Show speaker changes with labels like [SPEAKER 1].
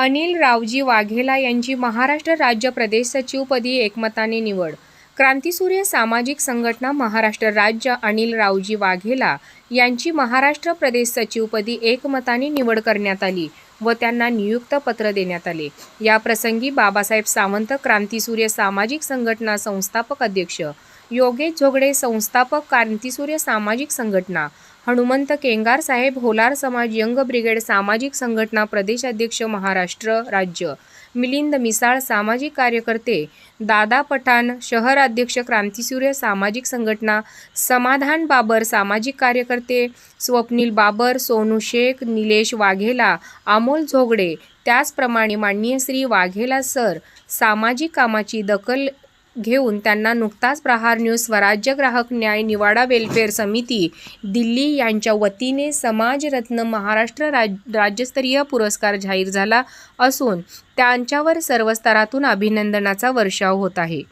[SPEAKER 1] अनिल रावजी वाघेला यांची महाराष्ट्र राज्य प्रदेश सचिवपदी एकमताने निवड. क्रांतीसूर्य सामाजिक संघटना महाराष्ट्र राज्य अनिल रावजी वाघेला यांची महाराष्ट्र प्रदेश सचिवपदी एकमताने निवड करण्यात आली व त्यांना नियुक्त पत्र देण्यात आले. या प्रसंगी बाबासाहेब सावंत क्रांतीसूर्य सामाजिक संघटना संस्थापक अध्यक्ष योगेश झोगडे संस्थापक क्रांतीसूर्य सामाजिक संघटना हनुमंत केंगार साहेब होलार समाज यंग ब्रिगेड सामाजिक संघटना प्रदेशाध्यक्ष महाराष्ट्र राज्य. मिलिंद मिसाळ सामाजिक कार्यकर्ते. दादा पठाण शहर अध्यक्ष क्रांतीसूर्य सामाजिक संघटना. समाधान बाबर सामाजिक कार्यकर्ते. स्वप्नील बाबर सोनू शेख निलेश वाघेला अमोल झोगडे. त्याचप्रमाणे माननीय श्री वाघेला सर. सामाजिक कामाची दखल घेऊन त्यांना नुकताच प्रहार न्यूज स्वराज्य ग्राहक न्याय निवाडा वेलफेअर समिती दिल्ली यांच्या वतीने समाजरत्न महाराष्ट्र राज राज्यस्तरीय पुरस्कार जाहीर झाला असून त्यांच्यावर सर्व स्तरातून अभिनंदनाचा वर्षाव होत आहे.